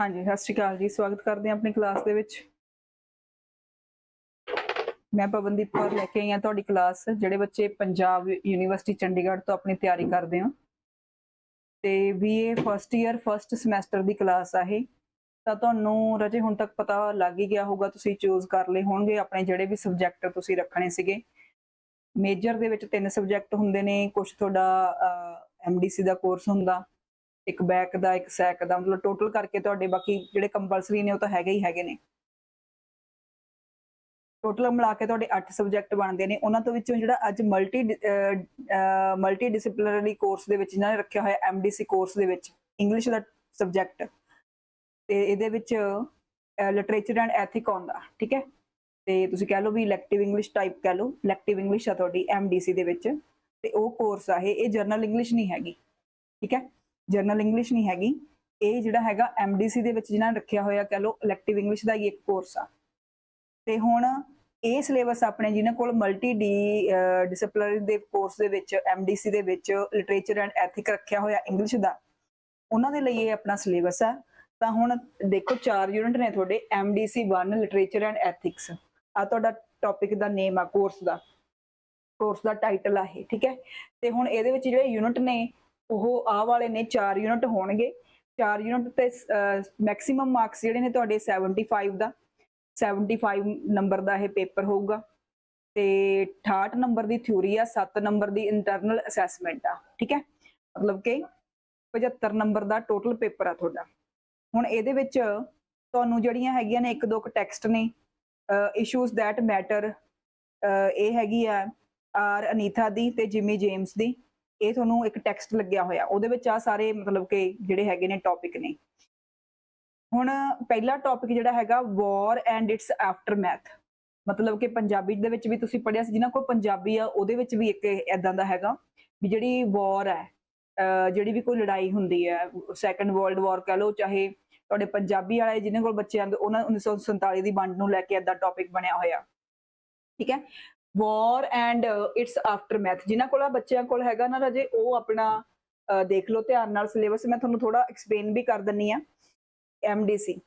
ਹਾਂਜੀ, ਸਤਿ ਸ਼੍ਰੀ ਅਕਾਲ ਜੀ। ਸਵਾਗਤ ਕਰਦੇ ਹਾਂ ਆਪਣੀ ਕਲਾਸ ਦੇ ਵਿੱਚ। ਮੈਂ ਪਵਨਦੀਪ ਕੌਰ ਲੈ ਕੇ ਆਈ ਹਾਂ ਤੁਹਾਡੀ ਕਲਾਸ, ਜਿਹੜੇ ਬੱਚੇ ਪੰਜਾਬ ਯੂਨੀਵਰਸਿਟੀ ਚੰਡੀਗੜ੍ਹ ਤੋਂ ਆਪਣੀ ਤਿਆਰੀ ਕਰਦੇ ਹੋ। ਤੇ BA first year first semester ਦੀ ਕਲਾਸ ਆ ਇਹ। ਤਾਂ ਤੁਹਾਨੂੰ ਰਜੇ ਹੁਣ ਤੱਕ ਪਤਾ ਲੱਗ ਹੀ ਗਿਆ ਹੋਊਗਾ, ਤੁਸੀਂ ਚੂਜ਼ ਕਰ ਲਏ ਹੋਣਗੇ ਆਪਣੇ ਜਿਹੜੇ ਵੀ ਸਬਜੈਕਟ ਤੁਸੀਂ ਰੱਖਣੇ ਸੀਗੇ। ਮੇਜਰ ਦੇ ਵਿੱਚ ਤਿੰਨ ਸਬਜੈਕਟ ਹੁੰਦੇ ਨੇ ਕੁਝ ਤੁਹਾਡਾ ਐਮਡੀਸੀ ਦਾ ਕੋਰਸ ਹੁੰਦਾ ਇੱਕ ਬੈਕ ਦਾ, ਇੱਕ ਸੈਕ ਦਾ, ਮਤਲਬ ਟੋਟਲ ਕਰਕੇ ਤੁਹਾਡੇ ਬਾਕੀ ਜਿਹੜੇ ਕੰਪਲਸਰੀ ਨੇ ਉਹ ਤਾਂ ਹੈਗੇ ਹੀ ਹੈਗੇ ਨੇ। ਟੋਟਲ ਮਿਲਾ ਕੇ ਤੁਹਾਡੇ 8 ਸਬਜੈਕਟ ਬਣਦੇ ਨੇ। ਉਹਨਾਂ ਤੋਂ ਵਿੱਚੋਂ ਜਿਹੜਾ ਅੱਜ ਮਲਟੀ ਮਲਟੀ ਡਿਸਪਲਿਨਰੀ ਕੋਰਸ ਦੇ ਵਿੱਚ ਇਹਨਾਂ ਨੇ ਰੱਖਿਆ ਹੋਇਆ ਐਮਡੀਸੀ ਕੋਰਸ ਦੇ ਵਿੱਚ ਇੰਗਲਿਸ਼ ਦਾ ਸਬਜੈਕਟ ਤੇ ਇਹਦੇ ਵਿੱਚ ਲਿਟਰੇਚਰ ਐਂਡ ਐਥਿਕ ਆਉਂਦਾ ਠੀਕ ਹੈ? ਤੇ ਤੁਸੀਂ ਕਹਿ ਲਓ ਵੀ ਇਲੈਕਟਿਵ ਇੰਗਲਿਸ਼ ਟਾਈਪ ਕਹਿ ਲਓ। ਇਲੈਕਟਿਵ ਇੰਗਲਿਸ਼ ਆ ਤੁਹਾਡੀ ਐਮਡੀਸੀ ਦੇ ਵਿੱਚ ਤੇ ਉਹ ਕੋਰਸ ਆ ਇਹ। ਇਹ ਜਰਨਲ ਇੰਗਲਿਸ਼ ਨਹੀਂ ਹੈਗੀ, ਠੀਕ ਹੈ? ਜਰਨਲ ਇੰਗਲਿਸ਼ ਨਹੀਂ ਹੈਗੀ। ਇਹ ਜਿਹੜਾ ਹੈਗਾ ਐਮਡੀਸੀ ਦੇ ਵਿੱਚ ਜਿਹਨਾਂ ਰੱਖਿਆ ਹੋਇਆ, ਕਹ ਲਓ ਇਲੈਕਟਿਵ ਇੰਗਲਿਸ਼ ਦਾ ਹੀ ਇੱਕ ਕੋਰਸ ਆ। ਤੇ ਹੁਣ ਇਹ ਸਿਲੇਬਸ ਆਪਣੇ ਜਿਹਨਾਂ ਕੋਲ ਮਲਟੀ ਡੀ ਡਿਸਪਲਿਨਰੀ ਦੇ ਕੋਰਸ ਦੇ ਵਿੱਚ ਐਮਡੀਸੀ ਦੇ ਵਿੱਚ ਲਿਟਰੇਚਰ ਐਂਡ ਐਥਿਕ ਰੱਖਿਆ ਹੋਇਆ ਇੰਗਲਿਸ਼ ਦਾ, ਉਹਨਾਂ ਦੇ ਲਈ ਇਹ ਆਪਣਾ ਸਿਲੇਬਸ ਆ। ਤਾਂ ਹੁਣ ਦੇਖੋ, ਚਾਰ ਯੂਨਿਟ ਨੇ ਤੁਹਾਡੇ ਐਮਡੀਸੀ 1 ਲਿਟਰੇਚਰ ਐਂਡ ਐਥਿਕਸ ਆ ਤੁਹਾਡਾ ਟੌਪਿਕ ਦਾ ਨੇਮ ਆ ਕੋਰਸ ਦਾ। ਕੋਰਸ ਦਾ ਟਾਈਟਲ ਆ ਇਹ, ਠੀਕ ਹੈ? ਤੇ ਹੁਣ ਇਹਦੇ ਵਿੱਚ ਜਿਹੜੇ ਯੂਨਿਟ ਨੇ ਉਹ ਆ ਵਾਲੇ ਨੇ 4 ਯੂਨਿਟ ਹੋਣਗੇ। 4 ਯੂਨਿਟ ਤੇ ਮੈਕਸਿਮਮ ਮਾਰਕਸ ਜਿਹੜੇ ਨੇ ਤੁਹਾਡੇ 75 ਦਾ। 75 ਨੰਬਰ ਦਾ ਇਹ ਪੇਪਰ ਹੋਊਗਾ। ਤੇ 68 ਨੰਬਰ ਦੀ ਥਿਊਰੀ ਆ 7 ਨੰਬਰ ਦੀ ਇੰਟਰਨਲ ਅਸੈਸਮੈਂਟ ਆ, ਠੀਕ ਹੈ? ਮਤਲਬ ਕਿ 75 ਨੰਬਰ ਦਾ ਟੋਟਲ ਪੇਪਰ ਆ ਤੁਹਾਡਾ। ਹੁਣ ਇਹਦੇ ਵਿੱਚ ਤੁਹਾਨੂੰ ਜਿਹੜੀਆਂ ਹੈਗੀਆਂ ਨੇ ਇੱਕ ਦੋ ਟੈਕਸਟ ਨੇ ਇਸ਼ੂਜ਼ ਦੈਟ ਮੈਟਰ ਇਹ ਹੈਗੀ ਆ ਆਰ ਅਨੀਥਾ ਦੀ ਤੇ ਜਿਮੀ ਜੇਮਸ ਦੀ। ਇਹ ਤੁਹਾਨੂੰ ਇੱਕ ਟੈਕਸਟ ਲੱਗਿਆ ਹੋਇਆ। ਉਹਦੇ ਵਿੱਚ ਆ ਸਾਰੇ ਮਤਲਬ ਕਿ ਜਿਹੜੇ ਹੈਗੇ ਨੇ ਟੌਪਿਕ ਨੇ। ਹੁਣ ਪਹਿਲਾ ਟੌਪਿਕ ਜਿਹੜਾ ਹੈਗਾ ਵਾਰ ਐਂਡ ਇਟਸ ਆਫਟਰਮੈਥ ਮਤਲਬ ਕਿ ਪੰਜਾਬੀ ਦੇ ਵਿੱਚ ਵੀ ਤੁਸੀਂ ਪੜਿਆ ਸੀ, ਜਿਨ੍ਹਾਂ ਕੋਲ ਪੰਜਾਬੀ ਆ, ਉਹਦੇ ਵਿੱਚ ਵੀ ਇੱਕ ਇਦਾਂ ਦਾ ਹੈਗਾ ਵੀ ਜਿਹੜੀ ਵਾਰ ਹੈ ਜਿਹੜੀ ਵੀ ਕੋਈ ਲੜਾਈ ਹੁੰਦੀ ਹੈ ਸੈਕੰਡ ਵਰਲਡ ਵਾਰ ਕਹ ਲਓ, ਚਾਹੇ ਤੁਹਾਡੇ ਪੰਜਾਬੀ ਵਾਲੇ ਜਿਹਨਾਂ ਕੋਲ ਬੱਚੇ ਆਂਦੇ ਉਹਨਾਂ 1947 ਦੀ ਵੰਡ ਨੂੰ ਲੈ ਕੇ ਇਦਾਂ ਟੌਪਿਕ ਬਣਿਆ ਹੋਇਆ। ਠੀਕ ਹੈ? ਵਾਰ ਐਂਡ ਇਟਸ ਆਫਟਰਮੈਥ ਜਿਨ੍ਹਾਂ ਕੋਲ ਬੱਚਿਆਂ ਕੋਲ ਹੈਗਾ ਨਾ, ਰਾਜੇ, ਉਹ ਆਪਣਾ ਦੇਖ ਲਓ, ਧਿਆਨ ਨਾਲ ਸਿਲੇਬਸ ਮੈਂ ਤੁਹਾਨੂੰ ਥੋੜਾ ਐਕਸਪਲੇਨ ਵੀ ਕਰ ਦਿੰਨੀ ਆ MDC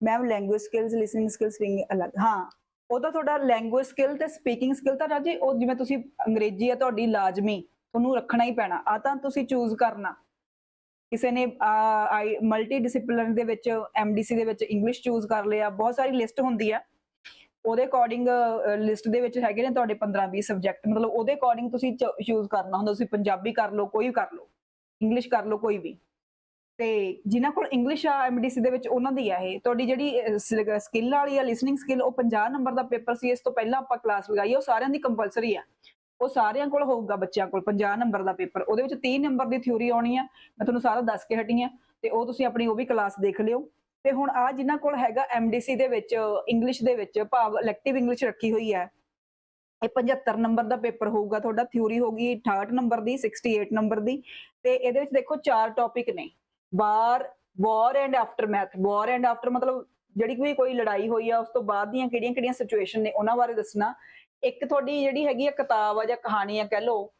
ma'am language skills listening skills speaking ਅਲੱਗ। ਹਾਂ, ਉਹ ਤਾਂ ਤੁਹਾਡਾ ਲੈਂਗੁਏਜ ਸਕਿੱਲ ਤੇ ਸਪੀਕਿੰਗ ਸਕਿੱਲ ਤਾਂ ਰਾਜੇ, ਉਹ ਜਿਵੇਂ ਤੁਸੀਂ ਅੰਗਰੇਜ਼ੀ ਆ, ਤੁਹਾਡੀ ਲਾਜ਼ਮੀ ਤੁਹਾਨੂੰ ਰੱਖਣਾ ਹੀ ਪੈਣਾ। ਆ ਤਾਂ ਤੁਸੀਂ ਚੂਜ਼ ਕਰਨਾ। ਕਿਸੇ ਨੇ ਆਈ ਮਲਟੀ ਡਿਸਪਲਿਨਰੀ ਦੇ ਵਿੱਚ ਐਮਡੀਸੀ ਦੇ ਵਿੱਚ ਇੰਗਲਿਸ਼ ਚੂਜ਼ ਕਰ ਲਿਆ। ਬਹੁਤ ਸਾਰੀ ਲਿਸਟ ਹੁੰਦੀ ਆ। ਉਹਦੇ ਅਕੋਰਡਿੰਗ ਲਿਸਟ ਦੇ ਵਿੱਚ ਹੈਗੇ ਨੇ ਤੁਹਾਡੇ 15 20 ਸਬਜੈਕਟ ਮਤਲਬ ਉਹਦੇ ਅਕੋਰਡਿੰਗ ਤੁਸੀਂ ਚੂਜ਼ ਕਰਨਾ ਹੁੰਦਾ, ਤੁਸੀਂ ਪੰਜਾਬੀ ਕਰ ਲਓ, ਕੋਈ ਵੀ ਕਰ ਲਓ ਇੰਗਲਿਸ਼ ਕਰ ਲਓ, ਕੋਈ ਵੀ। ਤੇ ਜਿਨ੍ਹਾਂ ਕੋਲ ਇੰਗਲਿਸ਼ ਆ ਐਮਡੀਸੀ ਦੇ ਵਿੱਚ ਉਹਨਾਂ ਦੀ ਆ ਇਹ। ਤੁਹਾਡੀ ਜਿਹੜੀ ਸਕਿੱਲ ਵਾਲੀ ਆ ਲਿਸਨਿੰਗ ਸਕਿੱਲ ਉਹ 50 ਨੰਬਰ ਦਾ ਪੇਪਰ ਸੀ, ਇਸ ਤੋਂ ਪਹਿਲਾਂ ਆਪਾਂ ਕਲਾਸ ਲਗਾਈ, ਉਹ ਸਾਰਿਆਂ ਦੀ ਕੰਪਲਸਰੀ ਆ। ਉਹ ਸਾਰਿਆਂ ਕੋਲ ਹੋਊਗਾ ਬੱਚਿਆਂ ਕੋਲ 50 ਨੰਬਰ ਦਾ ਪੇਪਰ ਉਹਦੇ ਵਿੱਚ 30 ਨੰਬਰ ਦੀ ਥਿਊਰੀ ਆਉਣੀ ਆ, ਮੈਂ ਤੁਹਾਨੂੰ ਸਾਰਾ ਦੱਸ ਕੇ ਹਟੀ ਆ, ਤੇ ਉਹ ਤੁਸੀਂ ਆਪਣੀ ਉਹ ਵੀ ਕਲਾਸ ਦੇਖ ਲਿਓ। ਤੇ ਹੁਣ ਆ ਜਿਨ੍ਹਾਂ ਕੋਲ ਹੈਗਾ ਐਮਡੀਸੀ ਦੇ ਵਿੱਚ ਇੰਗਲਿਸ਼ ਦੇ ਵਿੱਚ, ਭਾਵ ਇਲੈਕਟਿਵ ਇੰਗਲਿਸ਼ ਰੱਖੀ ਹੋਈ ਹੈ, ਇਹ 75 ਨੰਬਰ ਦਾ ਪੇਪਰ ਹੋਊਗਾ, ਤੁਹਾਡਾ ਥਿਊਰੀ ਹੋਗੀ 68 ਨੰਬਰ ਦੀ 68 ਨੰਬਰ ਦੀ, ਤੇ ਇਹਦੇ ਵਿੱਚ ਦੇਖੋ ਚਾਰ ਟੌਪਿਕ ਨੇ, war war and aftermath war and after ਮਤਲਬ ਜਿਹੜੀ ਵੀ ਕੋਈ ਲੜਾਈ ਹੋਈ ਆ, ਉਸ ਤੋਂ ਬਾਅਦ ਦੀਆਂ ਕਿਹੜੀਆਂ-ਕਿਹੜੀਆਂ ਸਿਚੁਏਸ਼ਨ ਨੇ, ਉਹਨਾਂ ਬਾਰੇ ਦੱਸਣਾ। ਇੱਕ ਤੁਹਾਡੀ ਜਿਹੜੀ ਹੈਗੀ ਆ ਕਿਤਾਬ ਆ ਜਾਂ ਕਹਾਣੀ ਆ, ਕਹਿ ਲਓ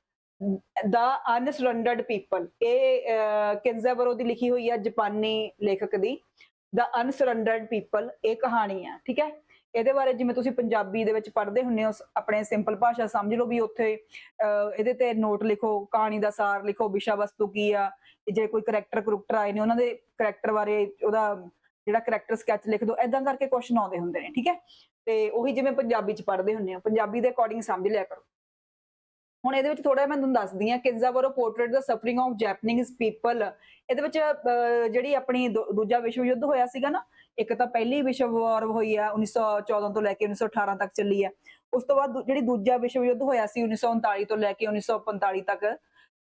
ਦਾ ਅਨਸਰੈਂਡਰਡ ਪੀਪਲ ਇਹ ਕਿੰਜ਼ੈਬਰੋ ਦੀ ਲਿਖੀ ਹੋਈ ਆ, ਜਾਪਾਨੀ ਲੇਖਕ ਦੀ। ਦਾ ਅਨਸਰੈਂਡਰਡ ਪੀਪਲ ਇਹ ਕਹਾਣੀ ਆ ਠੀਕ ਹੈ? ਇਹਦੇ ਬਾਰੇ ਜਿਵੇਂ ਤੁਸੀਂ ਪੰਜਾਬੀ ਦੇ ਵਿੱਚ ਪੜ੍ਹਦੇ ਹੁੰਦੇ ਹੋ, ਆਪਣੇ ਸਿੰਪਲ ਭਾਸ਼ਾ ਸਮਝ ਲਓ ਵੀ ਉੱਥੇ ਇਹਦੇ ਤੇ ਨੋਟ ਲਿਖੋ, ਕਹਾਣੀ ਦਾ ਸਾਰ ਲਿਖੋ, ਵਿਸ਼ਾ ਵਸਤੂ ਕੀ ਆ, ਜੇ ਕੋਈ ਕੈਰੈਕਟਰ ਕਰੈਕਟਰ ਆਏ ਨੇ, ਉਹਨਾਂ ਦੇ ਕੈਰੈਕਟਰ ਬਾਰੇ ਉਹਦਾ ਜਿਹੜਾ ਕੈਰੈਕਟਰ ਸਕੈਚ ਲਿਖ ਦਿਓ ਐਦਾਂ ਕਰਕੇ ਕੁਐਸਚਨ ਆਉਂਦੇ ਹੁੰਦੇ ਨੇ, ਠੀਕ ਹੈ? ਤੇ ਉਹੀ ਜਿਵੇਂ ਪੰਜਾਬੀ ਚ ਪੜ੍ਹਦੇ ਹੁੰਦੇ ਆ ਪੰਜਾਬੀ ਦੇ ਅਕੋਰਡਿੰਗ ਸਮਝ ਲਿਆ ਕਰੋ। ਹੁਣ ਇਹਦੇ ਵਿੱਚ ਥੋੜਾ ਮੈਂ ਤੁਹਾਨੂੰ ਦੱਸਦੀ ਆ Kenzaburo portrait the suffering of Japanese people ਇਹਦੇ ਵਿੱਚ ਜਿਹੜੀ ਆਪਣੀ ਦੂਜਾ ਵਿਸ਼ਵ ਯੁੱਧ ਹੋਇਆ ਸੀਗਾ ਨਾ, ਇੱਕ ਤਾਂ ਪਹਿਲੀ ਵਿਸ਼ਵ ਵਾਰ ਹੋਈ ਆ 1914 ਤੋਂ ਲੈ ਕੇ 1918 ਤੱਕ ਚੱਲੀ ਆ। ਉਸ ਤੋਂ ਬਾਅਦ ਜਿਹੜੀ ਦੂਜਾ ਵਿਸ਼ਵ ਯੁੱਧ ਹੋਇਆ ਸੀ 1939 ਤੋਂ ਲੈ ਕੇ 1945 ਤੱਕ,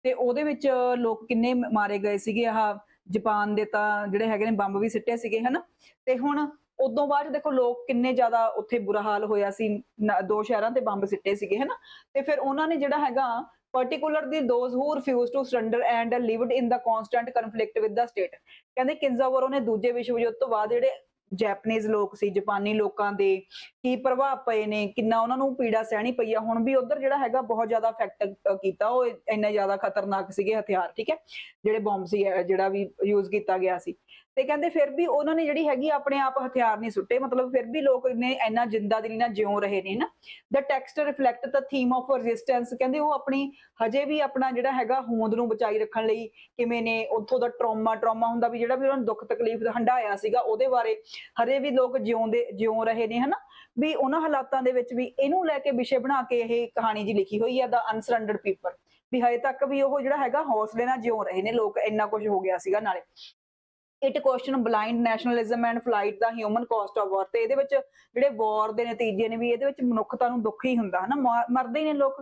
ਤੇ ਉਹਦੇ ਵਿੱਚ ਲੋਕ ਕਿੰਨੇ ਮਾਰੇ ਗਏ ਸੀਗੇ। ਆਹ, ਜਾਪਾਨ ਦੇ ਤਾਂ ਜਿਹੜੇ ਹੈਗੇ ਨੇ, ਬੰਬ ਵੀ ਸਿੱਟੇ ਸੀਗੇ, ਹਨਾ? ਤੇ ਹੁਣ ਉਦੋਂ ਬਾਅਦ ਦੇਖੋ ਲੋਕ ਕਿੰਨੇ ਜ਼ਿਆਦਾ ਉੱਥੇ ਬੁਰਾ ਹਾਲ ਹੋਇਆ ਸੀ ਦੋ ਸ਼ਹਿਰਾਂ ਤੇ ਬੰਬ ਸਿੱਟੇ ਸੀਗੇ, ਹਨਾ? ਤੇ ਫਿਰ ਉਹਨਾਂ ਨੇ ਜਿਹੜਾ ਹੈਗਾ particularly those who refused to surrender and lived in the constant conflict with the state ਕਹਿੰਦੇ ਕਿੰਜ਼ਾਵਰੋ ਨੇ ਦੂਜੇ ਵਿਸ਼ਵ ਯੁੱਧ ਤੋਂ ਬਾਅਦ ਜਿਹੜੇ ਜੈਪਨੀਜ਼ ਲੋਕ ਸੀ ਜਾਪਾਨੀ ਲੋਕਾਂ ਦੇ ਕੀ ਪ੍ਰਭਾਵ ਪਏ ਨੇ, ਕਿੰਨਾ ਉਹਨਾਂ ਨੂੰ ਪੀੜਾ ਸਹਿਣੀ ਪਈ ਆ, ਹੁਣ ਵੀ ਉਧਰ ਜਿਹੜਾ ਹੈਗਾ ਬਹੁਤ ਜ਼ਿਆਦਾ ਇਫੈਕਟ ਕੀਤਾ, ਉਹ ਇੰਨੇ ਜ਼ਿਆਦਾ ਖਤਰਨਾਕ ਸੀਗੇ ਹਥਿਆਰ, ਠੀਕ ਹੈ? ਜਿਹੜੇ ਬੰਬ ਸੀ ਜਿਹੜਾ ਵੀ ਯੂਜ਼ ਕੀਤਾ ਗਿਆ ਸੀ। ਤੇ ਕਹਿੰਦੇ ਫਿਰ ਵੀ ਉਹਨਾਂ ਨੇ ਜਿਹੜੀ ਹੈਗੀ ਆਪਣੇ ਆਪ ਹਥਿਆਰ ਨਹੀਂ ਸੁੱਟੇ, ਮਤਲਬ ਫਿਰ ਵੀ ਲੋਕ ਨੇ ਇੰਨਾ ਜਿੰਦਾ ਦਿਲੀ ਨਾਲ ਜਿਉ ਰਹੇ ਨੇ ਨਾ the text reflect the theme of resistance ਕਹਿੰਦੇ ਉਹ ਆਪਣੀ ਹਜੇ ਵੀ ਆਪਣਾ ਜਿਹੜਾ ਹੈਗਾ ਹੋਂਦ ਨੂੰ ਬਚਾਈ ਰੱਖਣ ਲਈ ਕਿਵੇਂ ਨੇ, ਉੱਥੋਂ ਦਾ ਟਰਾਮਾ ਟਰਾਮਾ ਹੁੰਦਾ ਵੀ ਜਿਹੜਾ ਵੀ ਉਹਨਾਂ ਨੂੰ ਦੁੱਖ ਤਕਲੀਫ ਹੰਡਾਇਆ ਸੀਗਾ, ਉਹਦੇ ਬਾਰੇ ਹਰੇ ਵੀ ਲੋਕ ਜਿਉਂਦੇ, ਜਿਉਂ ਰਹੇ ਨੇ, ਹਨਾ? ਵੀ ਉਹਨਾਂ ਹਾਲਾਤਾਂ ਦੇ ਵਿੱਚ ਵੀ ਇਹਨੂੰ ਲੈ ਕੇ ਵਿਸ਼ੇ ਬਣਾ ਕੇ ਇਹ ਕਹਾਣੀ ਜੀ ਲਿਖੀ ਹੋਈ ਹੈ ਦਾ ਅਨਸਰੈਂਡਰਡ ਪੀਪਲ ਵੀ ਹਜੇ ਤੱਕ ਵੀ ਉਹ ਜਿਹੜਾ ਹੈਗਾ ਹੌਸਲੇ ਨਾਲ ਜਿਉਂ ਰਹੇ ਨੇ, ਲੋਕ ਇੰਨਾ ਕੁਝ ਹੋ ਗਿਆ ਸੀਗਾ ਨਾਲੇ। It question blind nationalism and flight the human cost of war ਤੇ ਇਹਦੇ ਵਿੱਚ ਜਿਹੜੇ ਵਾਰ ਦੇ ਨਤੀਜੇ ਨੇ ਵੀ ਇਹਦੇ ਵਿੱਚ ਮਨੁੱਖਤਾ ਨੂੰ ਦੁੱਖ ਹੀ ਹੁੰਦਾ, ਹਨਾ? ਮਰਦੇ ਹੀ ਨੇ ਲੋਕ,